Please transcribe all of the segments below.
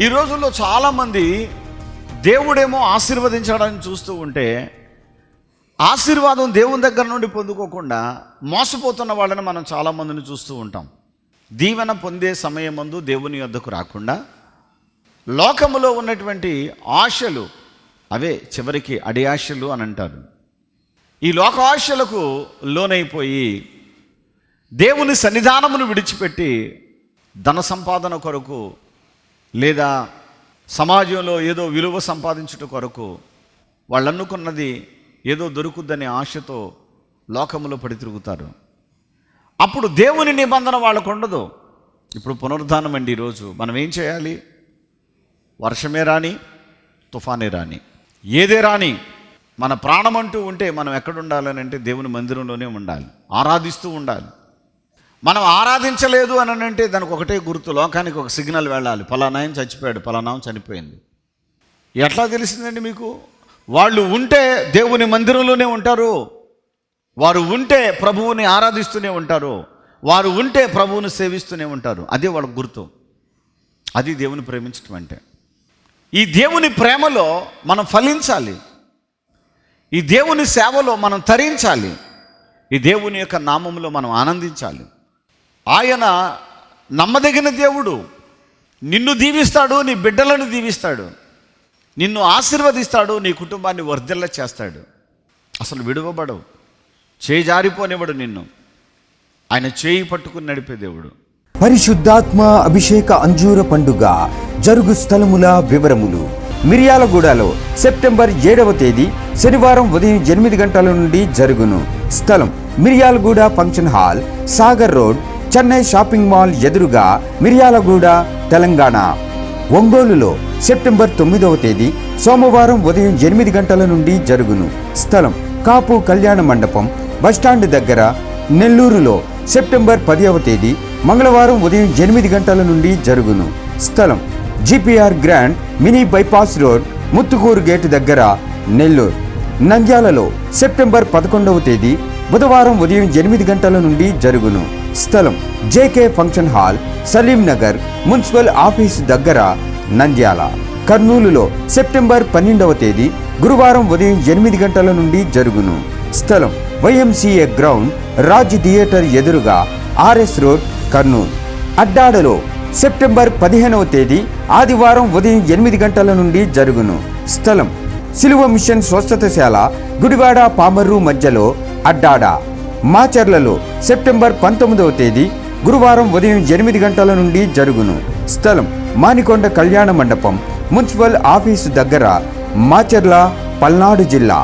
ఈ రోజుల్లో చాలామంది దేవుడేమో ఆశీర్వదించడానికి చూస్తూ ఉంటే ఆశీర్వాదం దేవుని దగ్గర నుండి పొందుకోకుండా మోసపోతున్న వాళ్ళని మనం చాలామందిని చూస్తూ ఉంటాం. దీవెన పొందే సమయమందు దేవుని యొద్దకు రాకుండా లోకములో ఉన్నటువంటి ఆశలు అవే చివరికి అడి ఆశలు అని అంటారు. ఈ లోక ఆశలకు లోనైపోయి దేవుని సన్నిధానమును విడిచిపెట్టి ధన సంపాదన కొరకు లేదా సమాజంలో ఏదో విలువ సంపాదించుట కొరకు వాళ్ళు అనుకున్నది ఏదో దొరుకుద్దనే ఆశతో లోకములో పడి తిరుగుతారు. అప్పుడు దేవుని నిబంధన వాళ్ళకు ఉండదు. ఇప్పుడు పునరుద్ధానం అండి ఈరోజు మనం ఏం చేయాలి? వర్షమే రాని తుఫానే రాని. ఏదే రాని మన ప్రాణం అంటూ ఉంటే మనం ఎక్కడ ఉండాలని అంటే దేవుని మందిరంలోనే ఉండాలి. ఆరాధిస్తూ ఉండాలి. మనం ఆరాధించలేదు అని అంటే దానికి ఒకటే గుర్తు లోకానికి ఒక సిగ్నల్ వెళ్ళాలి. పలానాయం చచ్చిపోయాడు పలానాయం చనిపోయింది. ఎట్లా తెలిసిందండి మీకు? వాళ్ళు ఉంటే దేవుని మందిరంలోనే ఉంటారు. వారు ఉంటే ప్రభువుని ఆరాధిస్తూనే ఉంటారు. వారు ఉంటే ప్రభువుని సేవిస్తూనే ఉంటారు. అదే వాళ్ళ గుర్తు. అది దేవుని ప్రేమించటం అంటే. ఈ దేవుని ప్రేమలో మనం ఫలించాలి. ఈ దేవుని సేవలో మనం తరించాలి. ఈ దేవుని యొక్క నామంలో మనం ఆనందించాలి. ఆయన నమ్మదగిన దేవుడు. నిన్ను దీవిస్తాడు నీ బిడ్డలను దీవిస్తాడు. నిన్ను ఆశీర్వదిస్తాడు నీ కుటుంబాన్ని వర్ధిల్ల చేస్తాడు. అసలు విడువబడవు. చేయి జారిపోనివ్వడు నిన్ను. ఆయన చేయి పట్టుకుని నడిపే దేవుడు. పరిశుద్ధాత్మ అభిషేక అంజూర పండుగ జరుగు స్థలముల వివరములు. మిర్యాలగూడలో సెప్టెంబర్ ఏడవ తేదీ శనివారం ఉదయం ఎనిమిది గంటల నుండి జరుగును. స్థలం Miryalaguda function hall Sagar road Chennai shopping mall ఎదురుగా మిర్యాలగూడ తెలంగాణ. ఒంగోలులో సెప్టెంబర్ తొమ్మిదవ తేదీ సోమవారం ఉదయం ఎనిమిది గంటల నుండి జరుగును. స్థలం కాపు కళ్యాణ మండపం బస్టాండ్ దగ్గర నెల్లూరులో సెప్టెంబర్ పదివ తేదీ మంగళవారం ఉదయం ఎనిమిది గంటల నుండి జరుగును. స్థలం GPR grand mini bypass road Muthukur gate దగ్గర నెల్లూరు. నంద్యాలలో సెప్టెంబర్ పదకొండవ తేదీ బుధవారం ఉదయం ఎనిమిది గంటల నుండి జరుగును. స్థలం JK function hall Saleem Nagar municipal office దగ్గర నంద్యాల. కర్నూలులో సెప్టెంబర్ పన్నెండవ తేదీ గురువారం ఉదయం ఎనిమిది గంటల నుండి జరుగును. స్థలం వైఎంసీఏ గ్రౌండ్ రాజ్ థియేటర్ ఎదురుగా ఆర్ఎస్ రోడ్ కర్నూలు. అడ్డాడలో సెప్టెంబర్ పదిహేనవ తేదీ ఆదివారం ఉదయం ఎనిమిది గంటల నుండి జరుగును. స్థలం సిలువ మిషన్ స్వస్థతశాల గుడివాడ పామర్రు మధ్యలో అడ్డాడ. మాచర్లలో సెప్టెంబర్ పంతొమ్మిదవ తేదీ గురువారం ఉదయం ఎనిమిది గంటల నుండి జరుగును. స్థలం మానికొండ కళ్యాణ మండపం మున్సిపల్ ఆఫీసు దగ్గర మాచర్ల పల్నాడు జిల్లా.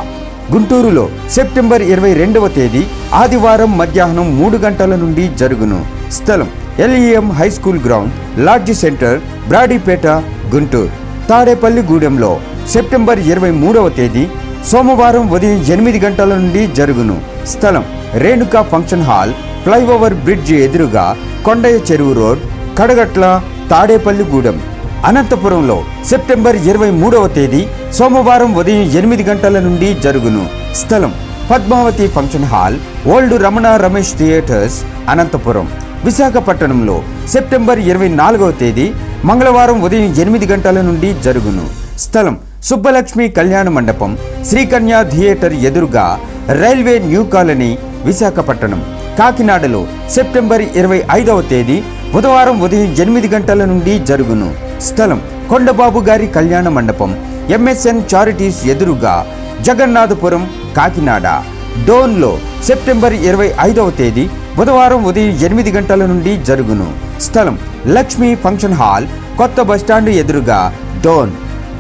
గుంటూరులో సెప్టెంబర్ ఇరవై రెండవ తేదీ ఆదివారం మధ్యాహ్నం మూడు గంటల నుండి జరుగును. స్థలం LEM high school ground lodge centre Brodipet Guntur. తాడేపల్లిగూడెంలో September ఇరవై మూడవ తేదీ సోమవారం ఉదయం ఎనిమిది గంటల నుండి జరుగును. స్థలం Renuka function hall flyover bridge ఎదురుగా కొండయ్య చెరువు రోడ్ కడగట్ల తాడేపల్లిగూడెం అనంతపురంలో సెప్టెంబర్ ఇరవై మూడవ తేదీ సోమవారం ఉదయం ఎనిమిది గంటల నుండి జరుగును. స్థలం Padmavathi function hall old Ramana Ramesh theatres Anantapuram. విశాఖపట్నంలో సెప్టెంబర్ ఇరవై నాలుగవ తేదీ మంగళవారం ఉదయం ఎనిమిది గంటల నుండి జరుగును. స్థలం సుబ్బలక్ష్మి కళ్యాణ మండపం శ్రీకన్య థియేటర్ ఎదురుగా రైల్వే న్యూ కాలనీ విశాఖపట్నం. కాకినాడలో సెప్టెంబర్ ఇరవై ఐదవ తేదీ బుధవారం ఉదయం ఎనిమిది గంటల నుండి జరుగును. స్థలం కొండబాబు గారి కళ్యాణ మండపం ఎంఎస్ఎన్ చారిటీస్ ఎదురుగా జగన్నాథపురం కాకినాడ. డోన్లో సెప్టెంబర్ ఇరవై ఐదవ తేదీ బుధవారం ఉదయం ఎనిమిది గంటల నుండి జరుగును. స్థలం లక్ష్మీ ఫంక్షన్ హాల్ కొత్త బస్టాండ్ ఎదురుగా డోన్.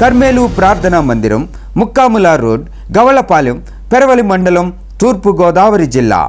కర్మేలు ప్రార్థనా మందిరం ముక్కాముల రోడ్ గవళపాలెం పెరవలి మండలం తూర్పు గోదావరి జిల్లా.